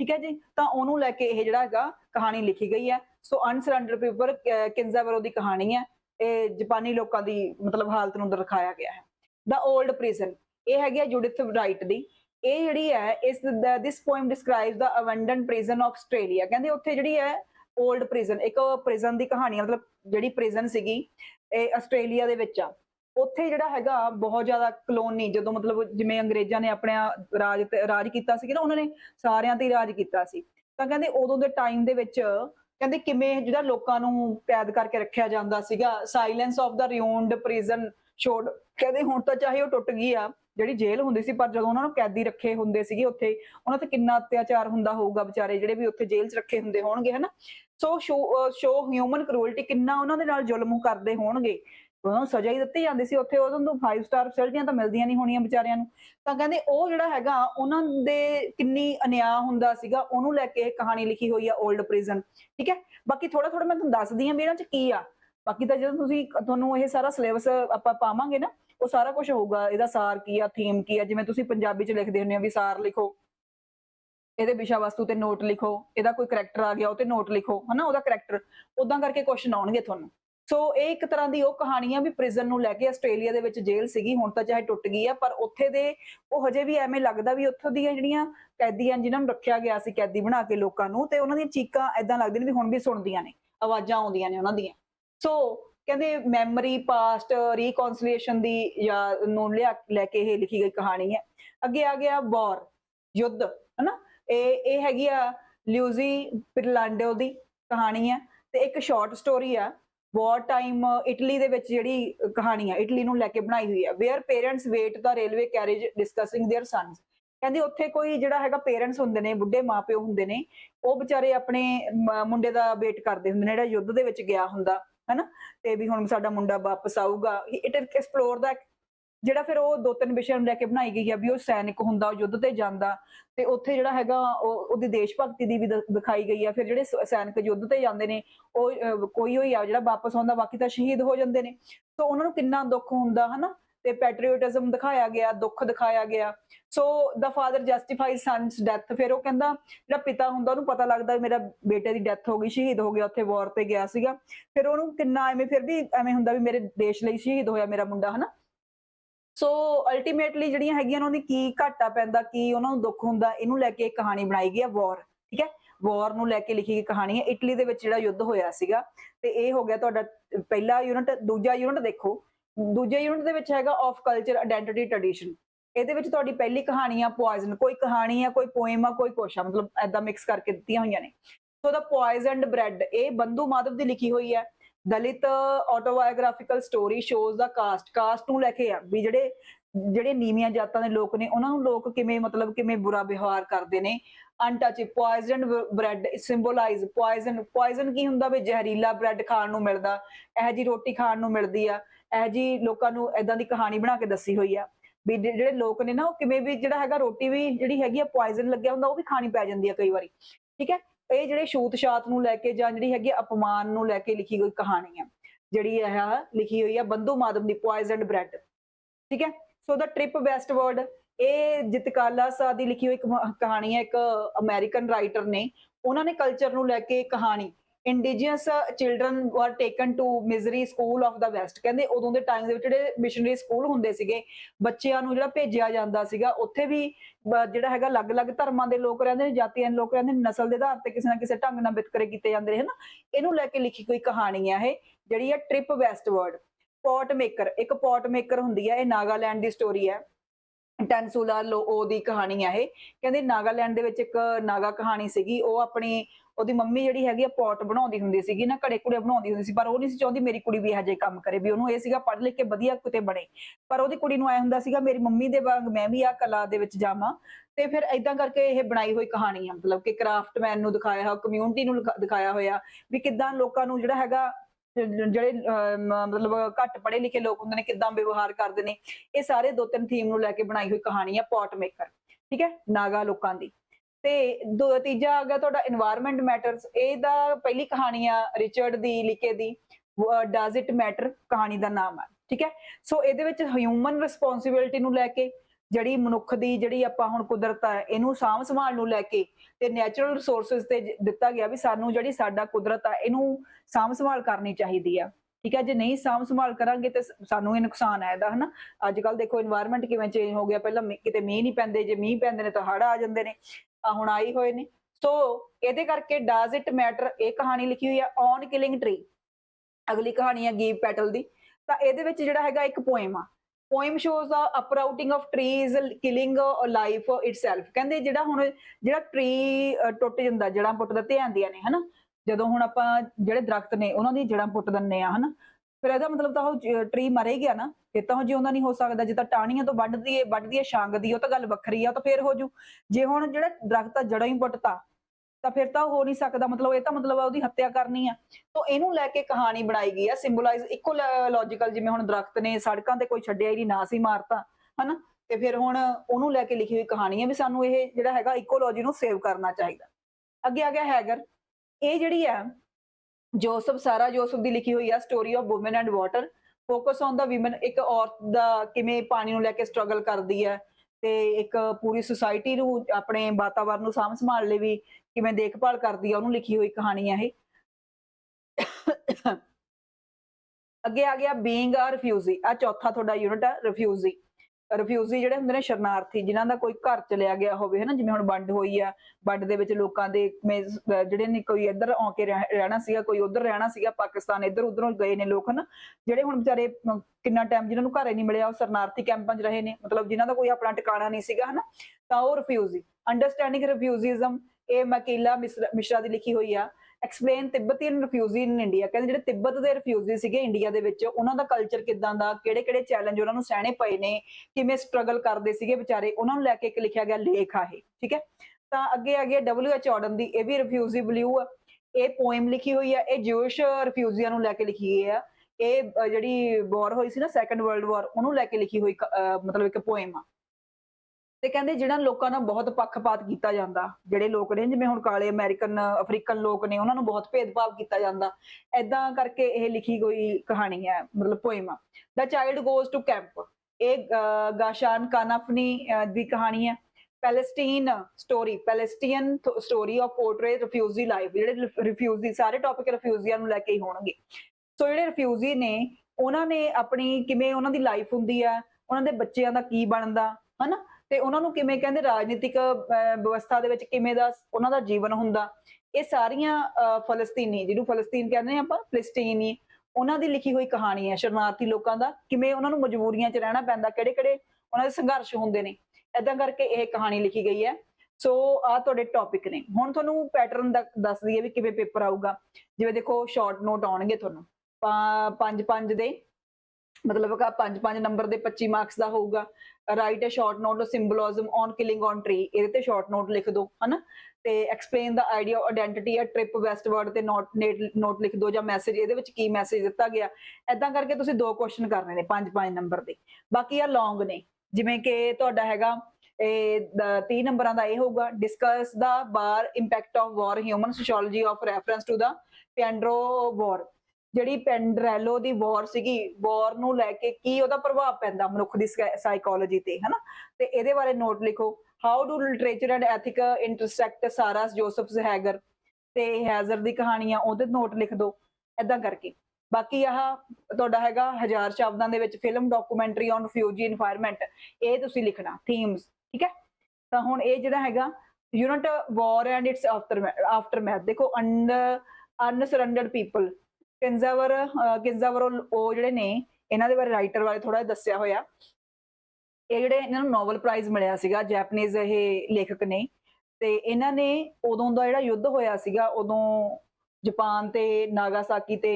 ਠੀਕ ਹੈ ਜੀ? ਤਾਂ ਉਹਨੂੰ ਲੈ ਕੇ ਇਹ ਜਿਹੜਾ ਹੈਗਾ ਕਹਾਣੀ ਲਿਖੀ ਗਈ ਹੈ। ਸੋ ਅਨਸਰੈਂਡਰ ਪੀਪਲ ਕਿੰਜ਼ਾਬਰੋ ਦੀ ਕਹਾਣੀ ਹੈ। ਇਹ ਜਾਪਾਨੀ ਲੋਕਾਂ ਦੀ ਮਤਲਬ ਹਾਲਤ ਨੂੰ ਦਿਖਾਇਆ ਗਿਆ ਹੈ। ਦਾ 올ਡ ਪ੍ਰਿਜ਼ਨ ਇਹ ਹੈਗੀ ਹੈ ਜੁਡਿਥ ਰਾਈਟ ਦੀ। ਇਹ ਜਿਹੜੀ ਹੈ, ਇਸ this poem describes the abandoned prison of Australia ਕਹਿੰਦੇ ਉੱਥੇ ਜਿਹੜੀ ਹੈ 올ਡ ਪ੍ਰਿਜ਼ਨ ਇੱਕ ਪ੍ਰਿਜ਼ਨ ਦੀ ਕਹਾਣੀ ਹੈ ਮਤਲਬ ਜਿਹੜੀ ਪ੍ਰਿਜ਼ਨ ਸੀਗੀ, ਇਹ ਆਸਟ੍ਰੇਲੀਆ ਦੇ ਵਿੱਚ ਆ। ਉੱਥੇ ਜਿਹੜਾ ਹੈਗਾ, ਬਹੁਤ ਜ਼ਿਆਦਾ ਕਲੋਨੀ ਜਦੋਂ ਮਤਲਬ ਜਿਵੇਂ ਅੰਗਰੇਜ਼ਾਂ ਨੇ ਆਪਣਾ ਰਾਜ ਰਾਜ ਕੀਤਾ ਸੀ ਨਾ, ਉਹਨਾਂ ਨੇ ਸਾਰਿਆਂ ਤੇ ਰਾਜ ਕੀਤਾ ਸੀ। ਤਾਂ ਕਹਿੰਦੇ ਉਦੋਂ ਦੇ ਟਾਈਮ ਦੇ ਵਿੱਚ ਕਹਿੰਦੇ ਕਿਵੇਂ ਜਿਹੜਾ ਲੋਕਾਂ ਨੂੰ ਕੈਦ ਕਰਕੇ ਰੱਖਿਆ ਜਾਂਦਾ ਸੀਗਾ silence of the ruined prison showed ਕਹਿੰਦੇ ਹੁਣ ਤਾਂ ਚਾਹੇ ਉਹ ਟੁੱਟ ਗਈ ਆ ਜਿਹੜੀ ਜੇਲ੍ਹ ਹੁੰਦੀ ਸੀ, ਪਰ ਜਦੋਂ ਉਹਨਾਂ ਨੂੰ ਕੈਦੀ ਰੱਖੇ ਹੁੰਦੇ ਸੀਗੇ ਉੱਥੇ, ਉਹਨਾਂ ਤੇ ਕਿੰਨਾ ਅਤਿਆਚਾਰ ਹੁੰਦਾ ਹੋਊਗਾ ਵਿਚਾਰੇ ਜਿਹੜੇ ਵੀ ਉੱਥੇ ਜੇਲ੍ਹ 'ਚ ਰੱਖੇ ਹੁੰਦੇ ਹੋਣਗੇ, ਹਨਾ? ਸੋ ਸ਼ੋ ਹਿਊਮਨ ਕਰੂਅਲਟੀ ਕਿੰਨਾ ਉਹਨਾਂ ਦੇ ਨਾਲ ਜ਼ੁਲਮ ਕਰਦੇ ਹੋਣਗੇ। ਉਹਨਾਂ ਨੂੰ ਸਜ਼ਾ ਹੀ ਦਿੱਤੀ ਜਾਂਦੀ ਸੀ, ਉੱਥੇ ਉਹਨਾਂ ਨੂੰ 5 ਸਟਾਰ ਫੈਸਿਲਿਟੀਆਂ ਤਾਂ ਮਿਲਦੀਆਂ ਨਹੀਂ ਹੋਣੀਆਂ ਵਿਚਾਰਿਆਂ ਨੂੰ। ਤਾਂ ਕਹਿੰਦੇ ਉਹ ਜਿਹੜਾ ਹੈਗਾ, ਉਹਨਾਂ ਦੇ ਕਿੰਨੀ ਅਨਿਆਂ ਹੁੰਦਾ ਸੀਗਾ, ਉਹਨੂੰ ਲੈ ਕੇ ਇਹ ਕਹਾਣੀ ਲਿਖੀ ਹੋਈ ਆ 올ਡ ਪ੍ਰਿਜ਼ਨ ਠੀਕ ਹੈ? ਬਾਕੀ ਥੋੜਾ ਥੋੜਾ ਮੈਂ ਤੁਹਾਨੂੰ ਦੱਸਦੀ ਹਾਂ ਵੀ ਇਹਨਾਂ 'ਚ ਕੀ ਆ। ਬਾਕੀ ਤਾਂ ਜਦੋਂ ਤੁਸੀਂ, ਤੁਹਾਨੂੰ ਇਹ ਸਾਰਾ ਸਿਲੇਬਸ ਆਪਾਂ ਪਾਵਾਂਗੇ ਨਾ ਉਹ ਸਾਰਾ ਕੁਝ ਹੋਊਗਾ, ਇਹਦਾ ਸਾਰ ਕੀ ਆ ਥੀਮ ਕੀ ਆ, ਜਿਵੇਂ ਤੁਸੀਂ ਪੰਜਾਬੀ 'ਚ ਲਿਖਦੇ ਹੁੰਦੇ ਆ ਵੀ ਸਾਰ ਲਿਖੋ। ਇਹਦੇ ਵਿਸ਼ਾ ਵਸਤੂ ਤੇ ਨੋਟ ਲਿਖੋ, ਇਹਦਾ ਕੋਈ ਕਰੈਕਟਰ ਆ ਗਿਆ, ਉਹ ਤੇ ਨੋਟ ਲਿਖੋ, ਹਨਾ, ਉਹਦਾ ਕਰੈਕਟਰ ਉਦਾਂ ਕਰਕੇ ਕੁਐਸਚਨ ਆਉਣਗੇ ਤੁਹਾਨੂੰ। ਸੋ ਇਹ ਇੱਕ ਤਰ੍ਹਾਂ ਦੀ ਉਹ ਕਹਾਣੀ ਆ ਵੀ ਪ੍ਰਿਜ਼ਨ ਨੂੰ ਲੈ ਕੇ ਆਸਟ੍ਰੇਲੀਆ ਦੇ ਵਿੱਚ ਜੇਲ੍ਹ ਸੀਗੀ, ਹੁਣ ਤਾਂ ਚਾਹੇ ਟੁੱਟ ਗਈ ਆ, ਪਰ ਉੱਥੇ ਦੇ ਉਹ ਹਜੇ ਵੀ ਐਵੇਂ ਲੱਗਦਾ ਵੀ ਉੱਥੋਂ ਦੀਆਂ ਜਿਹੜੀਆਂ ਕੈਦੀਆਂ ਜਿਨ੍ਹਾਂ ਨੂੰ ਰੱਖਿਆ ਗਿਆ ਸੀ, ਕੈਦੀ ਬਣਾ ਕੇ ਲੋਕਾਂ ਨੂੰ, ਤੇ ਉਹਨਾਂ ਦੀਆਂ ਚੀਕਾਂ ਐਦਾਂ ਲੱਗਦੀਆਂ ਨੇ ਵੀ ਹੁਣ ਵੀ ਸੁਣਦੀਆਂ ਨੇ, ਆਵਾਜ਼ਾਂ ਆਉਂਦੀਆਂ ਨੇ ਉਹਨਾਂ ਦੀਆਂ। ਸੋ ਕਹਿੰਦੇ ਮੈਮਰੀ ਪਾਸਟ ਰੀਕਨਸੀਲੀਏਸ਼ਨ ਦੀ ਜਾਂ ਨੂੰ ਲਿਆ ਲੈ ਕੇ ਇਹ ਲਿਖੀ ਗਈ ਕਹਾਣੀ ਹੈ ਅੱਗੇ ਆ ਗਿਆ ਵਾਰ ਯੁੱਧ ਹਨਾ ਇਹ ਇਹ ਹੈਗੀ ਆ ਲਿਊਜ਼ੀ ਪਿਰਲਾਂਡੋ ਦੀ ਕਹਾਣੀ ਹੈ ਤੇ ਇੱਕ ਸ਼ਾਰਟ ਸਟੋਰੀ ਆ ਵਾਰ ਟਾਈਮ ਇਟਲੀ ਦੇ ਵਿੱਚ ਜਿਹੜੀ ਕਹਾਣੀ ਆ ਇਟਲੀ ਨੂੰ ਲੈ ਕੇ ਬਣਾਈ ਹੋਈ ਆ where parents wait the railway carriage discussing their sons ਕਹਿੰਦੇ ਉੱਥੇ ਕੋਈ ਜਿਹੜਾ ਹੈਗਾ ਪੇਰੈਂਟਸ ਹੁੰਦੇ ਨੇ ਬੁੱਢੇ ਮਾਪਿਓ ਹੁੰਦੇ ਨੇ ਉਹ ਵਿਚਾਰੇ ਆਪਣੇ ਮ- ਮੁੰਡੇ ਦਾ ਵੇਟ ਕਰਦੇ ਹੁੰਦੇ ਨੇ ਜਿਹੜਾ ਯੁੱਧ ਦੇ ਵਿੱਚ ਗਿਆ ਹੁੰਦਾ ਹਨਾ? ਤੇ ਵੀ ਹੁਣ ਸਾਡਾ ਮੁੰਡਾ ਵਾਪਸ ਆਊਗਾ। ਇਟ ਐਕਸਪਲੋਰ ਦਾ ਜਿਹੜਾ ਫਿਰ ਉਹ ਦੋ ਤਿੰਨ ਵਿਸ਼ਿਆਂ ਨੂੰ ਲੈ ਕੇ ਬਣਾਈ ਗਈ ਆ ਵੀ ਉਹ ਸੈਨਿਕ ਹੁੰਦਾ, ਉਹ ਯੁੱਧ ਤੇ ਜਾਂਦਾ। ਤੇ ਉੱਥੇ ਜਿਹੜਾ ਹੈਗਾ ਉਹ, ਉਹਦੀ ਦੇਸ਼ ਭਗਤੀ ਦੀ ਵੀ ਦਿਖਾਈ ਗਈ ਆ। ਫਿਰ ਜਿਹੜੇ ਸੈਨਿਕ ਯੁੱਧ ਤੇ ਜਾਂਦੇ ਨੇ, ਉਹ ਕੋਈ ਹੋਈ ਆ ਜਿਹੜਾ ਵਾਪਸ ਆਉਂਦਾ, ਬਾਕੀ ਤਾਂ ਸ਼ਹੀਦ ਹੋ ਜਾਂਦੇ ਨੇ। ਸੋ ਉਹਨਾਂ ਨੂੰ ਕਿੰਨਾ ਦੁੱਖ ਹੁੰਦਾ, ਹਨਾ? ਤੇ ਪੈਟਰੀਓਟਿਜ਼ਮ ਦਿਖਾਇਆ ਗਿਆ, ਦੁੱਖ ਦਿਖਾਇਆ ਗਿਆ। So the father justify sons death ਫਿਰ ਉਹ ਕਹਿੰਦਾ, ਜਿਹੜਾ ਪਿਤਾ ਹੁੰਦਾ, ਉਹਨੂੰ ਪਤਾ ਲੱਗਦਾ ਮੇਰਾ ਬੇਟੇ ਦੀ ਡੈਥ ਹੋ ਗਈ, ਸ਼ਹੀਦ ਹੋ ਗਿਆ, ਉੱਥੇ ਵਾਰ ਤੇ ਗਿਆ ਸੀਗਾ। ਫਿਰ ਉਹਨੂੰ ਕਿੰਨਾ ਐਵੇਂ, ਫਿਰ ਵੀ ਐਵੇਂ ਹੁੰਦਾ ਵੀ ਮੇਰੇ ਦੇਸ਼ ਲਈ ਸ਼ਹੀਦ ਹੋਇਆ ਮੇਰਾ ਮੁੰਡਾ, ਹਨਾ? ਸੋ ਅਲਟੀਮੇਟਲੀ ਜਿਹੜੀਆਂ ਹੈਗੀਆਂ ਉਹਨਾਂ ਦੀ ਕੀ ਘਾਟਾ ਪੈਂਦਾ, ਕੀ ਉਹਨਾਂ ਨੂੰ ਦੁੱਖ ਹੁੰਦਾ, ਇਹਨੂੰ ਲੈ ਕੇ ਇੱਕ ਕਹਾਣੀ ਬਣਾਈ ਗਈ ਹੈ ਵਾਰ ਠੀਕ ਹੈ? ਵਾਰ ਨੂੰ ਲੈ ਕੇ ਲਿਖੀ ਗਈ ਕਹਾਣੀ ਹੈ, ਇਟਲੀ ਦੇ ਵਿੱਚ ਜਿਹੜਾ ਯੁੱਧ ਹੋਇਆ ਸੀਗਾ, ਤੇ ਇਹ ਹੋ ਗਿਆ ਤੁਹਾਡਾ ਪਹਿਲਾ ਯੂਨਿਟ ਦੂਜਾ ਯੂਨਿਟ ਦੇਖੋ। ਦੂਜੇ ਯੂਨਿਟ ਦੇ ਵਿੱਚ ਹੈਗਾ ਆਫ ਕਲਚਰ ਆਇਡੈਂਟੀਟੀ ਟ੍ਰੈਡੀਸ਼ਨ ਇਹਦੇ ਵਿੱਚ ਤੁਹਾਡੀ ਪਹਿਲੀ ਕਹਾਣੀ ਆ ਪੋਇਜ਼ਨ ਕੋਈ ਕਹਾਣੀ ਆ, ਕੋਈ ਪੋਇਮ ਆ, ਕੋਈ ਕੁਛ ਆ, ਮਤਲਬ ਐਦਾਂ ਮਿਕਸ ਕਰਕੇ ਦਿੱਤੀਆਂ ਹੋਈਆਂ ਨੇ। ਸੋ ਦਾ ਪੋਇਜ਼ਨਡ ਬ੍ਰੈਡ ਇਹ ਬੰਧੂ ਮਾਧਵ ਦੀ ਲਿਖੀ ਹੋਈ ਹੈ Dalit autobiographical story shows the caste caste ਨੂੰ ਲੈ ਕੇ ਆ, ਵੀ ਜਿਹੜੇ ਜਿਹੜੇ ਨੀਵੀਆਂ ਜਾਤਾਂ ਦੇ ਲੋਕ ਨੇ, ਉਹਨਾਂ ਨੂੰ ਲੋਕ ਕਿਵੇਂ, ਮਤਲਬ ਕਿਵੇਂ ਬੁਰਾ ਵਿਵਹਾਰ ਕਰਦੇ ਨੇ। Untouched poisoned bread symbolize poison poison ਕੀ ਹੁੰਦਾ ਵੀ ਜ਼ਹਿਰੀਲਾ ਬ੍ਰੈਡ ਖਾਣ ਨੂੰ ਮਿਲਦਾ, ਇਹ ਜੀ ਰੋਟੀ ਖਾਣ ਨੂੰ ਮਿਲਦੀ ਆ। ਇਹ ਜੀ ਲੋਕਾਂ ਨੂੰ ਐਦਾਂ ਦੀ ਕਹਾਣੀ ਬਣਾ ਕੇ ਦੱਸੀ ਹੋਈ ਆ ਵੀ ਜਿਹੜੇ ਲੋਕ ਨੇ ਨਾ ਉਹ ਕਿਵੇਂ ਵੀ ਜਿਹੜਾ ਹੈਗਾ ਰੋਟੀ ਵੀ ਜਿਹੜੀ ਹੈਗੀ ਆ ਪੋਇਜ਼ਨ ਲੱਗਿਆ ਹੁੰਦਾ ਉਹ ਵੀ ਖਾਣੀ ਪੈ ਜਾਂਦੀ ਆ ਕਈ ਵਾਰੀ, ਠੀਕ ਹੈ? ਇਹ ਜਿਹੜੇ ਛੂਤ ਛਾਤ ਨੂੰ ਲੈ ਕੇ ਜਾਂ ਜਿਹੜੀ ਹੈਗੀ ਅਪਮਾਨ ਨੂੰ ਲੈ ਕੇ ਲਿਖੀ ਗਈ ਕਹਾਣੀ ਆ, ਜਿਹੜੀ ਇਹ ਲਿਖੀ ਹੋਈ ਆ ਬੰਧੂ ਮਾਧਵ ਦੀ ਪੋਇਜ਼ਨਡ ਬ੍ਰੈਡ ਠੀਕ ਹੈ? ਸੋ ਦਾ ਟ੍ਰਿਪ ਵੈਸਟਵਰਡ ਇਹ ਜਿਤਕਾਲਾ ਸਾ ਦੀ ਲਿਖੀ ਹੋਈ ਇੱਕ ਕਹਾਣੀ ਹੈ ਇੱਕ ਅਮਰੀਕਨ ਰਾਈਟਰ ਨੇ, ਉਹਨਾਂ ਨੇ ਕਲਚਰ ਨੂੰ ਲੈ ਕੇ ਕਹਾਣੀ indigenous children were taken to misery school of the west ਕਹਿੰਦੇ ਉਦੋਂ ਦੇ ਟਾਈਮ ਦੇ ਵਿੱਚ ਜਿਹੜੇ ਮਿਸ਼ਨਰੀ ਸਕੂਲ ਹੁੰਦੇ ਸੀਗੇ, ਬੱਚਿਆਂ ਨੂੰ ਜਿਹੜਾ ਭੇਜਿਆ ਜਾਂਦਾ ਸੀਗਾ, ਉੱਥੇ ਵੀ ਜਿਹੜਾ ਹੈਗਾ ਅਲੱਗ-ਅਲੱਗ ਧਰਮਾਂ ਦੇ ਲੋਕ ਰਹਿੰਦੇ ਨੇ, ਜਾਤੀਆਂ ਦੇ ਲੋਕ ਰਹਿੰਦੇ ਨੇ, ਨਸਲ ਦੇ ਆਧਾਰ ਤੇ ਕਿਸੇ ਨਾ ਕਿਸੇ ਢੰਗ ਨਾਲ ਵਿਤਕਰੇ ਕੀਤੇ ਜਾਂਦੇ ਨੇ ਹਨਾ? ਇਹਨੂੰ ਲੈ ਕੇ ਲਿਖੀ ਕੋਈ ਕਹਾਣੀ ਆ ਇਹ, ਜਿਹੜੀ ਆ ਟ੍ਰਿਪ ਵੈਸਟਵਰਡ ਪੌਟ ਮੇਕਰ ਇੱਕ ਪੌਟ ਮੇਕਰ ਹੁੰਦੀ ਹੈ, ਇਹ ਨਾਗਾਲੈਂਡ ਦੀ ਸਟੋਰੀ ਹੈ। ਟੈਨਸੂਲਾ ਲੋ ਦੀ ਕਹਾਣੀ ਆ ਇਹ। ਕਹਿੰਦੇ ਨਾਗਾਲੈਂਡ ਦੇ ਵਿੱਚ ਇੱਕ ਨਾਗਾ ਕਹਾਣੀ ਸੀਗੀ, ਉਹ ਆਪਣੀ ਉਹਦੀ ਮੰਮੀ ਜਿਹੜੀ ਹੈਗੀ ਆ ਪੋਟ ਬਣਾਉਂਦੀ ਹੁੰਦੀ ਸੀਗੀ ਨਾ, ਘੜੇ ਕੁੜੇ ਬਣਾਉਂਦੀ ਹੁੰਦੀ ਸੀ, ਪਰ ਉਹ ਨਹੀਂ ਸੀ ਚਾਹੁੰਦੀ ਮੇਰੀ ਕੁੜੀ ਵੀ ਇਹੋ ਜਿਹੇ ਕੰਮ ਕਰੇ, ਵੀ ਉਹਨੂੰ ਇਹ ਸੀਗਾ ਪੜ੍ਹ ਲਿਖ ਕੇ ਵਧੀਆ ਕਿਤੇ ਬਣੇ। ਪਰ ਉਹਦੀ ਕੁੜੀ ਨੂੰ ਐ ਹੁੰਦਾ ਸੀਗਾ, ਮੇਰੀ ਮੰਮੀ ਦੇ ਵਾਂਗ ਮੈਂ ਵੀ ਆ ਕਲਾ ਦੇ ਵਿੱਚ ਜਾਵਾਂ ਤੇ ਫਿਰ ਇਦਾਂ ਕਰਕੇ ਇਹ ਬਣਾਈ ਹੋਈ ਕਹਾਣੀ ਆ, ਮਤਲਬ ਕਿ ਕ੍ਰਾਫਟਮੈਨ ਨੂੰ ਦਿਖਾਇਆ ਹੋਇਆ, ਕਮਿਊਨਿਟੀ ਨੂੰ ਦਿਖਾਇਆ ਹੋਇਆ ਵੀ ਕਿੱਦਾਂ ਲੋਕਾਂ ਨੂੰ ਜਿਹੜਾ ਹੈਗਾ ਜਿਹੜੇ ਮਤਲਬ ਘੱਟ ਪੜ੍ਹੇ ਲਿਖੇ ਲੋਕ ਹੁੰਦੇ ਨੇ ਕਿੱਦਾਂ ਵਿਵਹਾਰ ਕਰਦੇ ਨੇ, ਇਹ ਸਾਰੇ ਦੋ ਤਿੰਨ ਥੀਮ ਨੂੰ ਲੈ ਕੇ ਬਣਾਈ ਹੋਈ ਕਹਾਣੀ ਆ ਪੌਟ ਮੇਕਰ, ਠੀਕ ਹੈ, ਨਾਗਾ ਲੋਕਾਂ ਦੀ। ਤੇ ਦੋ, ਤੀਜਾ ਆ ਗਿਆ ਤੁਹਾਡਾ এনवायरमेंट ਮੈਟਰਸ ਇਹਦਾ ਪਹਿਲੀ ਕਹਾਣੀ ਆ ਰਿਚਰਡ ਦੀ, ਲਿਖੇ ਦੀ ਡਜ਼ ਇਟ ਮੈਟਰ ਕਹਾਣੀ ਦਾ ਨਾਮ ਆ, ਠੀਕ ਹੈ? ਸੋ ਇਹਦੇ ਵਿੱਚ ਹਿਊਮਨ ਰਿਸਪੌਂਸਿਬਿਲਟੀ ਨੂੰ ਲੈ ਕੇ, ਜਿਹੜੀ ਮਨੁੱਖ ਦੀ ਜਿਹੜੀ ਆਪਾਂ ਹੁਣ ਕੁਦਰਤ ਆ, ਇਹਨੂੰ ਸਾਂਭ ਸੰਭਾਲ ਨੂੰ ਲੈ ਕੇ ਤੇ ਨੇਚਰਲ ਰਿਸੋਰਸਸ ਤੇ ਦਿੱਤਾ ਗਿਆ ਵੀ ਸਾਨੂੰ ਜਿਹੜੀ ਸਾਡਾ ਕੁਦਰਤ ਆ, ਇਹਨੂੰ ਸਾਂਭ ਸੰਭਾਲ ਕਰਨੀ ਚਾਹੀਦੀ ਆ, ਠੀਕ ਹੈ? ਜੇ ਨਹੀਂ ਸਾਂਭ ਸੰਭਾਲ ਕਰਾਂਗੇ ਤੇ ਸਾਨੂੰ ਇਹ ਨੁਕਸਾਨ ਆ ਇਹਦਾ, ਹਨਾ? ਅੱਜ ਕੱਲ ਦੇਖੋ এনवायरमेंट ਕਿਵੇਂ ਚੇਂਜ ਹੋ ਗਿਆ, ਪਹਿਲਾਂ ਕਿਤੇ ਮੀਂਹ ਨਹੀਂ ਪੈਂਦੇ, ਜੇ ਮੀਂਹ ਪੈਂਦੇ ਨੇ ਤਾਂ ਹੜ ਆ ਜਾਂਦੇ ਨੇ ਹੁਣ ਆਈ ਹੋਏ ਨੇ। ਸੋ ਇਹਦੇ ਕਰਕੇ ਡਸ ਇਟ ਮੈਟਰ ਇਹ ਕਹਾਣੀ ਲਿਖੀ ਹੋਈ ਆ ਔਨ ਕਿਲਿੰਗ ਟਰੀ ਅਗਲੀ ਕਹਾਣੀ ਆ ਗੀਵ ਪੈਟਲ ਦੀ। ਤਾਂ ਇਹਦੇ ਵਿੱਚ ਜਿਹੜਾ ਹੈਗਾ ਇੱਕ ਪੋਇਮ ਆ। Poem shows the uprooting of trees killing life itself ਕਹਿੰਦੇ ਜਿਹੜਾ ਹੁਣ, ਜਿਹੜਾ ਟ੍ਰੀ ਟੁੱਟ ਜਾਂਦਾ ਜੜਾਂ ਪੁੱਟ ਦਿੱਤੇ ਜਾਂਦੀਆਂ ਨੇ, ਹਨਾ? ਜਦੋਂ ਹੁਣ ਆਪਾਂ ਜਿਹੜੇ ਦਰਖਤ ਨੇ, ਉਹਨਾਂ ਦੀ ਜੜਾਂ ਪੁੱਟ ਦਿੰਨੇ ਆ, ਹਨਾ? ਫਿਰ ਇਹਦਾ ਮਤਲਬ ਤਾਂ ਉਹ ਟਰੀ ਮਰੇ ਗਿਆ ਨਾ, ਫਿਰ ਤਾਂ ਉਹ ਜਿਉਂਦਾ ਨਹੀਂ ਹੋ ਸਕਦਾ, ਜੇ ਤਾਂ ਟਾਹਣੀਆਂ ਤੋਂ ਵੱਢਦੀ ਏ ਵੱਢਦੀ ਏ ਛਾਂਗਦੀ ਉਹ ਤਾਂ ਗੱਲ ਵੱਖਰੀ ਆ, ਉਹ ਤਾਂ ਫੇਰ ਹੋ ਜੂ। ਜੇ ਹੁਣ ਜਿਹੜਾ ਦਰਖਤ ਆ ਜੜਾਂ ਹੀ ਪੁੱਟਤਾ, ਤਾਂ ਫਿਰ ਤਾਂ ਹੋ ਨਹੀਂ ਸਕਦਾ, ਮਤਲਬ ਇਹ ਤਾਂ ਮਤਲਬ ਉਹਦੀ ਹੱਤਿਆ ਕਰਨੀ ਆ। ਤਾਂ ਇਹਨੂੰ ਲੈ ਕੇ ਕਹਾਣੀ ਬਣਾਈ ਗਈ ਆ ਸਿੰਬਲਾਈਜ਼ ਇੱਕੋ ਲੌਜੀਕਲ ਜਿਵੇਂ ਹੁਣ ਦਰਖਤ ਨੇ ਸੜਕਾਂ ਤੇ ਕੋਈ ਛੱਡਿਆ ਹੀ ਨਹੀਂ, ਨਾ ਸੀ ਮਾਰਤਾ, ਹਨਾ? ਤੇ ਫਿਰ ਹੁਣ ਉਹਨੂੰ ਲੈ ਕੇ ਲਿਖੀ ਹੋਈ ਕਹਾਣੀ ਹੈ ਵੀ ਸਾਨੂੰ ਇਹ ਜਿਹੜਾ ਹੈਗਾ ਇਕੋਲੋਜੀ ਨੂੰ ਸੇਵ ਕਰਨਾ ਚਾਹੀਦਾ। ਅੱਗੇ ਆ ਗਿਆ ਹੈਗਰ ਇਹ ਜਿਹੜੀ ਆ ਜੋਸਫ ਸਾਰਾ ਜੋਸਫ ਦੀ ਲਿਖੀ ਹੋਈ ਆ story of woman and water focus on the woman ਇੱਕ ਔਰਤ ਦਾ ਕਿਵੇਂ ਪਾਣੀ ਨੂੰ ਲੈ ਕੇ ਸਟਰਗਲ ਕਰਦੀ ਹੈ ਤੇ ਇੱਕ ਪੂਰੀ ਸੁਸਾਇਟੀ ਨੂੰ, ਆਪਣੇ ਵਾਤਾਵਰਨ ਨੂੰ ਸਾਂਭ ਸੰਭਾਲ ਲਈ ਵੀ ਕਿਵੇਂ ਦੇਖਭਾਲ ਕਰਦੀ ਆ, ਉਹਨੂੰ ਲਿਖੀ ਹੋਈ ਕਹਾਣੀ ਆ ਇਹ। ਅੱਗੇ ਆ ਗਿਆ ਬੀਇੰਗ ਅ ਰਿਫਿਊਜੀ ਆ ਚੌਥਾ ਤੁਹਾਡਾ ਯੂਨਿਟ ਆ ਰਿਫਿਊਜੀ ਰਿਫਿਊਜੀ ਜਿਹੜੇ ਹੁੰਦੇ ਨੇ ਸ਼ਰਨਾਰਥੀ, ਜਿਨ੍ਹਾਂ ਦਾ ਕੋਈ ਘਰ ਚਲਿਆ ਗਿਆ ਹੋਵੇ, ਹਨਾ, ਜਿਵੇਂ ਹੁਣ ਵੰਡ ਹੋਈ ਆ, ਵੰਡ ਦੇ ਵਿੱਚ ਲੋਕਾਂ ਦੇ ਜਿਹੜੇ ਨੇ ਕੋਈ ਇੱਧਰ ਆ ਰਹਿਣਾ ਸੀਗਾ, ਕੋਈ ਉੱਧਰ ਰਹਿਣਾ ਸੀਗਾ, ਪਾਕਿਸਤਾਨ ਇੱਧਰ ਉਧਰੋਂ ਗਏ ਨੇ ਲੋਕ, ਹਨਾ, ਜਿਹੜੇ ਹੁਣ ਵਿਚਾਰੇ ਕਿੰਨਾ ਟਾਈਮ ਜਿਨ੍ਹਾਂ ਨੂੰ ਘਰੇ ਨਹੀਂ ਮਿਲਿਆ, ਉਹ ਸ਼ਰਨਾਰਥੀ ਕੈਂਪਾਂ 'ਚ ਰਹੇ ਨੇ, ਮਤਲਬ ਜਿਨ੍ਹਾਂ ਦਾ ਕੋਈ ਆਪਣਾ ਟਿਕਾਣਾ ਨਹੀਂ ਸੀਗਾ, ਹਨਾ, ਤਾਂ ਉਹ ਰਿਫਿਊਜੀ ਅੰਡਰਸਟੈਂਡਿੰਗ ਰਿਫਿਊਜ਼ੀਜ਼ਮ ਇਹ ਮਕੀਲਾ ਮਿਸ਼ਰਾ ਦੀ ਲਿਖੀ ਹੋਈ ਆ। Explain Tibetan refugee in India ਕਹਿੰਦੇ ਜਿਹੜੇ ਤਿੱਬਤ ਦੇ ਰਿਫਿਊਜੀ ਸੀਗੇ ਇੰਡੀਆ ਦੇ ਵਿੱਚ, ਉਹਨਾਂ ਦਾ ਕਲਚਰ ਕਿਦਾਂ ਦਾ ਕਿਹੜੇ ਕਿਹੜੇ ਚੈਲੰਜ ਉਹਨਾਂ ਨੂੰ ਸਹਿਣੇ ਪਏ ਨੇ, ਕਿਵੇਂ ਸਟਰਗਲ ਕਰਦੇ ਸੀਗੇ ਵਿਚਾਰੇ, ਉਹਨਾਂ ਨੂੰ ਲੈ ਕੇ ਇੱਕ ਲਿਖਿਆ ਗਿਆ ਲੇਖ ਆ ਇਹ, ਠੀਕ ਹੈ? ਤਾਂ ਅੱਗੇ ਆ ਗਿਆ ਡਬਲਯੂ ਐਚ ਆਰਡਨ ਦੀ, ਇਹ ਵੀ ਰਿਫਿਊਜੀ ਬਲਿਊ ਆ, ਇਹ ਪੋਇਮ ਲਿਖੀ ਹੋਈ ਆ, ਇਹ ਜੂਇਸ਼ ਰਿਫਿਊਜੀਆਂ ਨੂੰ ਲੈ ਕੇ ਲਿਖੀ ਗਈ ਆ, ਇਹ ਜਿਹੜੀ ਵਾਰ ਹੋਈ ਸੀ ਨਾ ਸੈਕੰਡ ਵਰਲਡ ਵਾਰ ਉਹਨੂੰ ਲੈ ਕੇ ਲਿਖੀ ਹੋਈ ਮਤਲਬ ਇੱਕ ਪੋਇਮ ਆ। ਤੇ ਕਹਿੰਦੇ ਜਿਹੜਾ ਲੋਕਾਂ ਨਾਲ ਬਹੁਤ ਪੱਖਪਾਤ ਕੀਤਾ ਜਾਂਦਾ, ਜਿਹੜੇ ਲੋਕ ਨੇ, ਜਿਵੇਂ ਹੁਣ ਕਾਲੇ ਅਮਰੀਕਨ, ਅਫਰੀਕਨ ਲੋਕ ਨੇ, ਉਹਨਾਂ ਨੂੰ ਬਹੁਤ ਭੇਦਭਾਵ ਕੀਤਾ ਜਾਂਦਾ। ਐਦਾਂ ਕਰਕੇ ਇਹ ਲਿਖੀ ਗਈ ਕਹਾਣੀ ਹੈ, ਮਤਲਬ poem the child goes to camp ਇਹ ਗਾਸ਼ਾਨ ਕਾਨਾਫਨੀ ਦੀ ਕਹਾਣੀ ਹੈ। Palestine story Palestinian story of portrait refugee life ਜਿਹੜੇ ਰਿਫਿਊਜੀ ਸਾਰੇ ਟੌਪਿਕ ਰਿਫਿਊਜੀਆਂ ਨੂੰ ਲੈ ਕੇ ਹੀ ਹੋਣਗੇ। ਸੋ ਜਿਹੜੇ ਰਿਫਿਊਜੀ ਨੇ, ਉਹਨਾਂ ਨੇ ਆਪਣੀ ਕਿਵੇਂ ਉਹਨਾਂ ਦੀ ਲਾਈਫ ਹੁੰਦੀ ਆ ਉਹਨਾਂ ਦੇ ਬੱਚਿਆਂ ਦਾ ਕੀ ਬਣਦਾ, ਹਨਾ? ਤੇ ਉਹਨਾਂ ਨੂੰ ਕਿਵੇਂ ਕਹਿੰਦੇ ਰਾਜਨੀਤਿਕ ਵਿਵਸਥਾ ਦੇ ਵਿੱਚ ਕਿਵੇਂ ਦਾ ਉਹਨਾਂ ਦਾ ਜੀਵਨ ਹੁੰਦਾ, ਇਹ ਸਾਰੀਆਂ ਫਲਸਤੀਨੀ ਜਿਹਨੂੰ ਫਲਸਤੀਨ ਕਹਿੰਦੇ ਆਪਾਂ, ਫਲਸਤੀਨੀ, ਉਹਨਾਂ ਦੀ ਲਿਖੀ ਹੋਈ ਕਹਾਣੀ ਹੈ ਸ਼ਰਨਾਰਥੀ ਲੋਕਾਂ ਦਾ, ਕਿਵੇਂ ਉਹਨਾਂ ਨੂੰ ਮਜਬੂਰੀਆਂ 'ਚ ਰਹਿਣਾ ਪੈਂਦਾ ਕਿਹੜੇ ਕਿਹੜੇ ਉਹਨਾਂ ਦੇ ਸੰਘਰਸ਼ ਹੁੰਦੇ ਨੇ, ਏਦਾਂ ਕਰਕੇ ਇਹ ਕਹਾਣੀ ਲਿਖੀ ਗਈ ਹੈ। ਸੋ ਆ ਤੁਹਾਡੇ ਟੌਪਿਕ ਨੇ। ਹੁਣ ਤੁਹਾਨੂੰ ਪੈਟਰਨ ਦਾ ਦੱਸ ਦਈਏ ਵੀ ਕਿਵੇਂ ਪੇਪਰ ਆਊਗਾ। ਜਿਵੇਂ ਦੇਖੋ ਸ਼ਾਰਟ ਨੋਟ ਆਉਣਗੇ ਤੁਹਾਨੂੰ। ਪਾ- ਪੰਜ ਪੰਜ ਦੇ, ਮਤਲਬ ਕਿ ਪੰਜ ਪੰਜ ਨੰਬਰ ਦੇ 25 ਮਾਰਕਸ ਦਾ ਹੋਊਗਾ। Write a short note symbolism on killing on tree ਇਹਦੇ ਤੇ ਸ਼ਾਰਟ ਨੋਟ ਲਿਖ ਦਿਓ ਹਨਾ? ਤੇ explain the idea of identity a trip westward ਤੇ ਨੋਟ ਨੋਟ ਲਿਖ ਦਿਓ ਜਾਂ ਮੈਸੇਜ ਇਹਦੇ ਵਿੱਚ ਕੀ ਮੈਸੇਜ ਦਿੱਤਾ ਗਿਆ? ਐਦਾਂ ਕਰਕੇ ਤੁਸੀਂ ਦੋ ਕੁਐਸਚਨ ਕਰਨੇ ਨੇ, ਪੰਜ ਪੰਜ ਨੰਬਰ ਦੇ। ਬਾਕੀ ਆ ਲੌਂਗ ਨੇ, ਜਿਵੇਂ ਕਿ ਤੁਹਾਡਾ ਹੈਗਾ, ਇਹ 30 ਨੰਬਰਾਂ ਦਾ ਇਹ ਹੋਊਗਾ discuss the bar impact of war human sociology of reference to the ਪੈਂਡਰੋ war ਜਿਹੜੀ ਪੈਂਡਰੈਲੋ ਦੀ ਵਾਰ ਸੀਗੀ, ਵਾਰ ਨੂੰ ਲੈ ਕੇ ਕੀ ਉਹਦਾ ਪ੍ਰਭਾਵ ਪੈਂਦਾ ਮਨੁੱਖ ਦੀ ਸਾਈਕੋਲੋਜੀ ਤੇ, ਹਨਾ? ਤੇ ਇਹਦੇ ਬਾਰੇ ਨੋਟ ਲਿਖੋ। How do literature and ethic intersect Sarah Joseph Hagar ਤੇ ਹੈਜ਼ਰ ਦੀ ਕਹਾਣੀਆਂ, ਉਹਦੇ ਨੋਟ ਲਿਖ ਦਿਓ ਐਦਾਂ ਕਰਕੇ। ਬਾਕੀ ਆਹ ਤੁਹਾਡਾ ਹੈਗਾ ਹਜ਼ਾਰ ਸ਼ਬਦਾਂ ਦੇ ਵਿੱਚ film documentary on refugee environment ਇਹ ਤੁਸੀਂ ਲਿਖਣਾ ਥੀਮਸ ਠੀਕ ਹੈ? ਤਾਂ ਹੁਣ ਇਹ ਜਿਹੜਾ ਹੈਗਾ unit war and its after aftermath ਦੇਖੋ ਅਨ ਅਨਸਰੈਂਡਰਡ ਪੀਪਲ ਕਿੰਜ਼ਾਵਰ ਕਿੰਜ਼ਾਵਰ ਉਹ ਜਿਹੜੇ ਨੇ, ਇਹਨਾਂ ਦੇ ਬਾਰੇ ਰਾਈਟਰ ਬਾਰੇ ਥੋੜਾ ਦੱਸਿਆ ਹੋਇਆ। ਇਹ ਜਿਹੜੇ ਇਹਨਾਂ ਨੂੰ ਨੋਬਲ ਪ੍ਰਾਈਜ਼ ਮਿਲਿਆ ਸੀਗਾ ਜੈਪਨੀਜ਼ ਇਹ ਲੇਖਕ ਨੇ। ਤੇ ਇਹਨਾਂ ਨੇ ਉਦੋਂ ਦਾ ਜਿਹੜਾ ਯੁੱਧ ਹੋਇਆ ਸੀਗਾ, ਉਦੋਂ ਜਾਪਾਨ ਤੇ ਨਾਗਾਸਾਕੀ ਤੇ,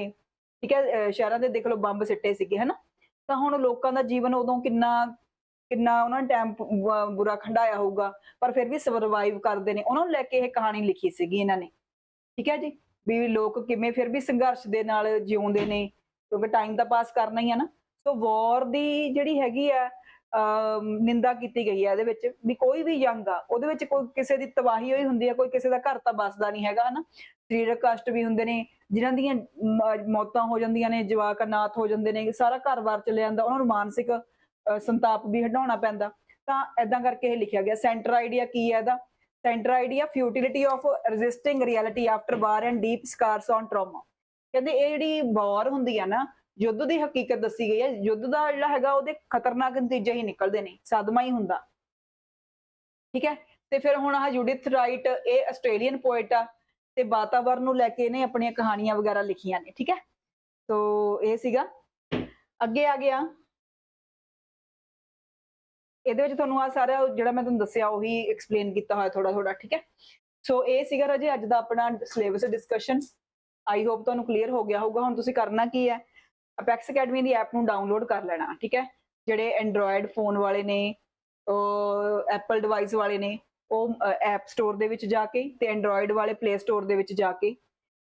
ਠੀਕ ਹੈ ਸ਼ਹਿਰਾਂ ਦੇ ਦੇਖ ਲਓ ਬੰਬ ਸਿੱਟੇ ਸੀਗੇ, ਹਨਾ? ਤਾਂ ਹੁਣ ਲੋਕਾਂ ਦਾ ਜੀਵਨ ਉਦੋਂ ਕਿੰਨਾ ਕਿੰਨਾ ਉਹਨਾਂ ਨੇ ਟਾਈਮ ਬੁਰਾ ਖੰਡਾਇਆ ਹੋਊਗਾ, ਪਰ ਫਿਰ ਵੀ ਸਰਵਾਈਵ ਕਰਦੇ ਨੇ। ਉਹਨਾਂ ਨੂੰ ਲੈ ਕੇ ਇਹ ਕਹਾਣੀ ਲਿਖੀ ਸੀਗੀ ਇਹਨਾਂ ਨੇ। ਠੀਕ ਹੈ ਜੀ? ਵੀ ਲੋਕ ਕਿਵੇਂ ਫਿਰ ਵੀ ਸੰਘਰਸ਼ ਦੇ ਨਾਲ ਜਿਉਂਦੇ ਨੇ, ਕਿਉਂਕਿ ਟਾਈਮ ਤਾਂ ਪਾਸ ਕਰਨਾ ਹੀ ਹੈ ਨਾ। ਸੋ ਵਾਰ ਦੀ ਜਿਹੜੀ ਹੈਗੀ ਆ ਨਿੰਦਾ ਕੀਤੀ ਗਈ ਹੈ ਇਹਦੇ ਵਿੱਚ ਵੀ ਕੋਈ ਵੀ ਜੰਗ ਆ, ਉਹਦੇ ਵਿੱਚ ਕੋਈ ਕਿਸੇ ਦੀ ਤਬਾਹੀ ਹੋਈ ਹੁੰਦੀ ਹੈ ਕੋਈ ਕਿਸੇ ਦਾ ਘਰ ਤਾਂ ਬਸਦਾ ਨਹੀਂ ਹੈਗਾ, ਹਨਾ। ਸਰੀਰਕ ਕਸ਼ਟ ਵੀ ਹੁੰਦੇ ਨੇ, ਜਿਨ੍ਹਾਂ ਦੀਆਂ ਮੌਤਾਂ ਹੋ ਜਾਂਦੀਆਂ ਨੇ, ਜਵਾਕ ਅਨਾਥ ਹੋ ਜਾਂਦੇ ਨੇ, ਸਾਰਾ ਘਰ-ਬਾਰ ਚਲੇ ਜਾਂਦਾ, ਉਹਨਾਂ ਨੂੰ ਮਾਨਸਿਕ ਸੰਤਾਪ ਵੀ ਹਟਾਉਣਾ ਪੈਂਦਾ। ਤਾਂ ਐਦਾਂ ਕਰਕੇ ਇਹ ਲਿਖਿਆ ਗਿਆ ਸੈਂਟਰ ਆਈਡੀਆ ਕੀ ਹੈ ਇਹਦਾ? Centre idea futility of resisting reality after war and deep scars on trauma ਕਹਿੰਦੇ ਇਹ ਜਿਹੜੀ ਵਾਰ ਹੁੰਦੀ ਆ ਨਾ, ਯੁੱਧ ਦੀ ਹਕੀਕਤ ਦੱਸੀ ਗਈ ਹੈ ਯੁੱਧ ਦਾ ਜਿਹੜਾ ਹੈਗਾ, ਉਹਦੇ ਖਤਰਨਾਕ ਨਤੀਜੇ ਹੀ ਨਿਕਲਦੇ ਨੇ, ਸਦਮਾ ਹੀ ਹੁੰਦਾ। ਠੀਕ ਹੈ? ਤੇ ਫਿਰ ਹੁਣ ਆਹ ਜੁਡਿਥ ਰਾਈਟ ਇਹ ਆਸਟ੍ਰੇਲੀਅਨ ਪੋਇਟ ਆ, ਤੇ ਵਾਤਾਵਰਨ ਨੂੰ ਲੈ ਕੇ ਇਹਨੇ ਆਪਣੀਆਂ ਕਹਾਣੀਆਂ ਵਗੈਰਾ ਲਿਖੀਆਂ ਨੇ। ਠੀਕ ਹੈ? ਸੋ ਇਹ ਸੀਗਾ। ਅੱਗੇ ਆ ਗਿਆ। ਇਹਦੇ ਵਿੱਚ ਤੁਹਾਨੂੰ ਆ ਸਾਰਾ ਜਿਹੜਾ ਮੈਂ ਤੁਹਾਨੂੰ ਦੱਸਿਆ, ਉਹੀ ਐਕਸਪਲੇਨ ਕੀਤਾ ਹੋਇਆ ਥੋੜਾ ਥੋੜਾ ਠੀਕ ਹੈ? ਸੋ ਇਹ ਸੀਗਾ ਰਾਜੇ ਅੱਜ ਦਾ ਆਪਣਾ ਸਿਲੇਬਸ ਡਿਸਕਸ਼ਨ ਆਈ ਹੋਪ ਤੁਹਾਨੂੰ ਕਲੀਅਰ ਹੋ ਗਿਆ ਹੋਊਗਾ, ਹੁਣ ਤੁਸੀਂ ਕਰਨਾ ਕੀ ਹੈ? ਅਪੈਕਸ ਅਕੈਡਮੀ ਦੀ ਐਪ ਨੂੰ ਡਾਊਨਲੋਡ ਕਰ ਲੈਣਾ, ਠੀਕ ਹੈ? ਜਿਹੜੇ ਐਂਡਰੋਇਡ ਫੋਨ ਵਾਲੇ ਨੇ ਐਪਲ ਡਿਵਾਈਸ ਵਾਲੇ ਨੇ, ਉਹ ਐਪ ਸਟੋਰ ਦੇ ਵਿੱਚ ਜਾ ਕੇ ਤੇ ਐਂਡਰੋਇਡ ਵਾਲੇ ਪਲੇ ਸਟੋਰ ਦੇ ਵਿੱਚ ਜਾ ਕੇ